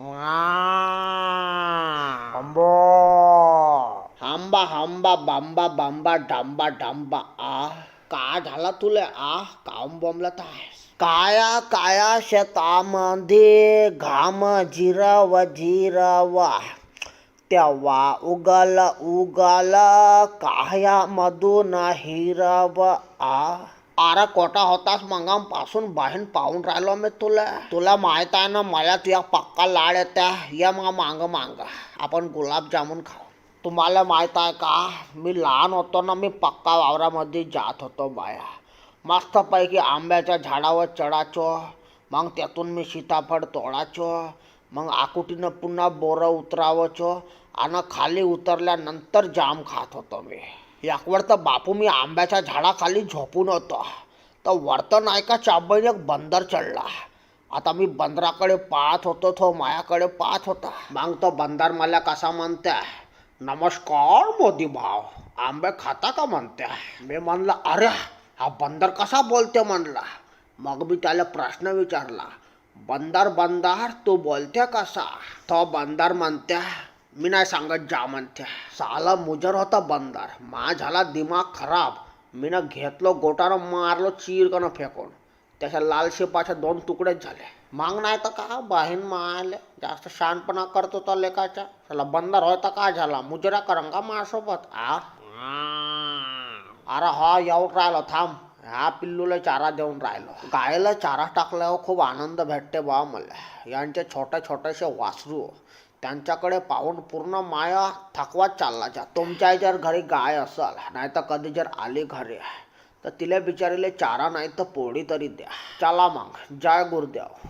आंबा हांबा हांबा बांबा बांबा डांबा डांबा आ का झाला तुला? आ काम बोंबलत आहे काया काया शेतामध्ये घाम जिरव जिरव. तेव्हा उगल उगल काया मधून हिरव. आ अरे कोटा होतासपासून बहीण पाहून राहिलो मी तुला. तुला माहीत आहे ना मला तुझ्या पक्का लाड येत्या. या मग मांग मांग. आपण गुलाबजामुन खाऊ. तुम्हाला माहीत आहे का? मी लहान होतो ना मी पक्का वावरामध्ये जात होतो बाया. मस्तपैकी आंब्याच्या झाडावर चढायचो. मग त्यातून मी सीताफळ तोडायचो. मग आकुटीनं पुन्हा बोरं उतरावचो. आणि खाली उतरल्यानंतर जाम खात होतो मी. याकवर तर बापू मी आंब्याच्या झाडाखाली झोपून होतो. तर वर्तन ऐका का एक बंदर चढला. आता मी बंदराकडे पाहत होतो तो मायाकडे पाहत होता. मग तो बंदर मला कसा म्हणते नमस्कार मोदी भाव आंबे खाता का म्हणते मी म्हणलं अरे हा बंदर कसा बोलते म्हणला. मग मी त्याला प्रश्न विचारला बंदर बंदर तू बोलते कसा? तो बंदर म्हणते मी नाही सांगत जा म्हणते. साला मुजर होता बंदर. मा झाला दिमाग खराब. मी ना घेतलो गोटानं मारलो चिरकनं फेकून. त्याच्या लाल शेपाचे दोन तुकडेच झाले. माग नाही तर का? बाहीन मायले जास्त शहाणपणा करतो होता लेकाच्या त्याला बंदर होय तर काय झाला? मुजरा करंगा का माझ्यासोबत. आ? अरे हा येऊन राहिलो थांब. ह्या पिल्लूला चारा देऊन राहिलो. गायला चारा टाकल्यावर खूप आनंद भेटते बा मला. यांचे छोटे छोटेसे वासरू. त्यांच्याकडे पाहून पूर्ण माया थकवाच चालला जा. तुमच्या जर घरी गाय असल नाही तर कधी जर आली घरी तर तिला बिचारीले चारा नाही तर पोळी तरी द्या. चला मग. जय गुरुदेव.